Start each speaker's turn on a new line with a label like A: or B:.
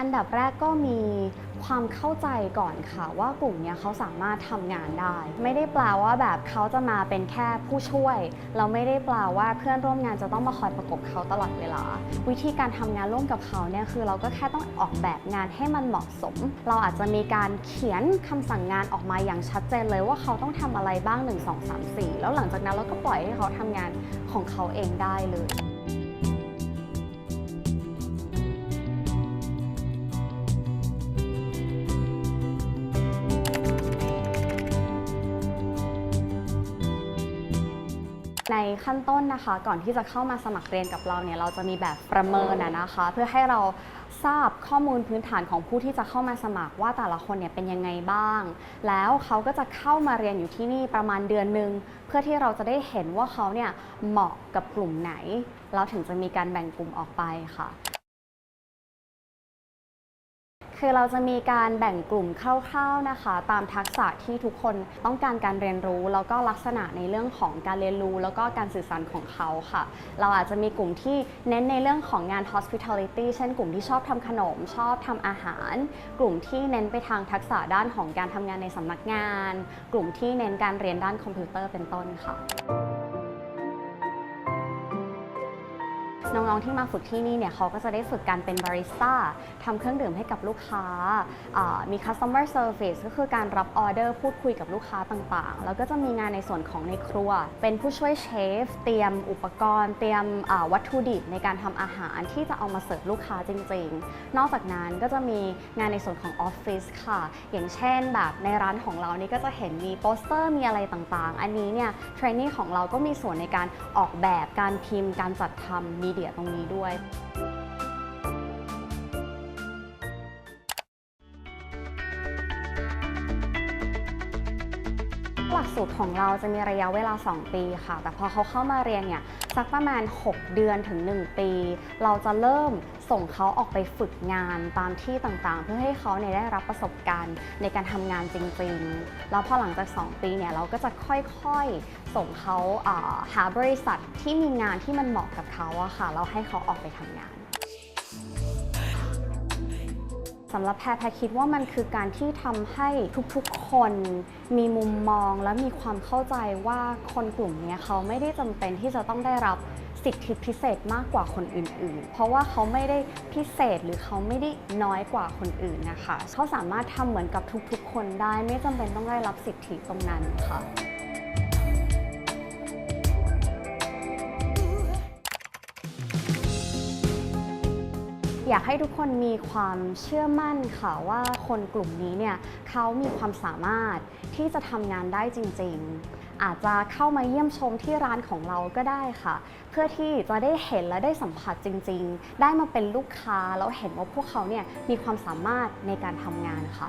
A: อันดับแรกก็มีความเข้าใจก่อนค่ะ ว่ากลุ่มนี้เขาสามารถทำงานได้ ไม่ได้แปลว่าแบบเขาจะมาเป็นแค่ผู้ช่วย เราไม่ได้แปลว่าเพื่อนร่วมงานจะต้องมาคอยประกบเขาตลอดเวลา วิธีการทำงานร่วมกับเขาเนี่ยคือ เราก็แค่ต้องออกแบบงานให้มันเหมาะสม เราอาจจะมีการเขียนคำสั่งงานออกมาอย่างชัดเจนเลยว่าเขาต้องทำอะไรบ้าง 1 2 3 4 แล้วหลังจากนั้นเราก็ปล่อยให้เขาทำงานของเขาเองได้เลย ในขั้นต้นนะคะ ก่อนที่จะเข้ามาสมัครเรียนกับเราเนี่ยเราจะมีแบบประเมินนะคะ เพื่อให้เราทราบข้อมูลพื้นฐานของผู้ที่จะเข้ามาสมัครว่าแต่ละคนเนี่ยเป็นยังไงบ้าง แล้วเขาก็จะเข้ามาเรียนอยู่ที่นี่ประมาณเดือนหนึ่งเพื่อที่เราจะได้เห็นว่าเขาเนี่ยเหมาะกับกลุ่มไหน เราถึงจะมีการแบ่งกลุ่มออกไปค่ะ คือเราจะมีการแบ่งกลุ่มคร่าวๆนะคะ ตามทักษะที่ทุกคนต้องการการเรียนรู้ แล้วก็ลักษณะในเรื่องของการเรียนรู้ แล้วก็การสื่อสารของเขาค่ะ เราอาจจะมีกลุ่มที่เน้นในเรื่องของงาน hospitality เช่นกลุ่มที่ชอบทำขนม ชอบทำอาหาร กลุ่มที่เน้นไปทางทักษะด้านของการทำงานในสำนักงาน กลุ่มที่เน้นการเรียนด้านคอมพิวเตอร์เป็นต้นค่ะ น้องๆที่มาฝึกที่นี่เนี่ยเขาก็จะได้ฝึกการเป็นบาริสต้าทำเครื่องดื่มให้กับลูกค้า มี customer service ก็คือการรับออเดอร์พูดคุยกับลูกค้าต่างๆ แล้วก็จะมีงานในส่วนของในครัว เป็นผู้ช่วยเชฟ เตรียมอุปกรณ์ เตรียมวัตถุดิบในการทำอาหารที่จะเอามาเสิร์ฟลูกค้าจริง ๆ นอกจากนั้นก็จะมีงานในส่วนของออฟฟิศค่ะ อย่างเช่นแบบในร้านของเรานี่ก็จะเห็นมีโปสเตอร์มีอะไรต่างๆ อันนี้เนี่ยเทรนนี่ของเราก็มีส่วนในการออกแบบการพิมพ์การจัดทำมีเดียตรงนี้ด้วย หลักสูตรของเราจะมีระยะเวลา 2 ปีค่ะ แต่พอเขาเข้ามาเรียนเนี่ยสักประมาณ 6 เดือนถึง 1 ปี เราจะเริ่มส่งเขาออกไปฝึกงานตามที่ต่างๆ เพื่อให้เขาเนี่ยได้รับประสบการณ์ในการทำงานจริงๆ แล้วพอหลังจาก 2 ปีเนี่ยเราก็จะค่อยๆ ส่งเขาาหาบริษัทที่มีงานที่มันเหมาะกับเขาอะค่ะแล้วให้เขาออกไปทำงานำหรับแพรแพรคิดว่ามันคือการที่ทำให้ทุกๆคนมีมุมมองและมีความเข้าใจว่าคนกลุ่มนี้เขาไม่ได้จำเป็นที่จะต้องได้รับสิทธิพิเศษมากกว่าคนอื่นๆ เพราะว่าเขาไม่ได้พิเศษหรือเขาไม่ได้น้อยกว่าคนอื่นนะคะ เขาสามารถทำเหมือนกับทุกๆ คนได้ไม่จำเป็นต้องได้รับสิทธิตรงนั้นค่ะ อยากให้ทุกคนมีความเชื่อมั่นค่ะว่าคนกลุ่มนี้เนี่ยเขามีความสามารถที่จะทำงานได้จริง ๆ อาจจะเข้ามาเยี่ยมชมที่ร้านของเราก็ได้ค่ะ เพื่อที่จะได้เห็นและได้สัมผัสจริง ๆ ได้มาเป็นลูกค้าแล้วเห็นว่าพวกเขาเนี่ยมีความสามารถในการทำงานค่ะ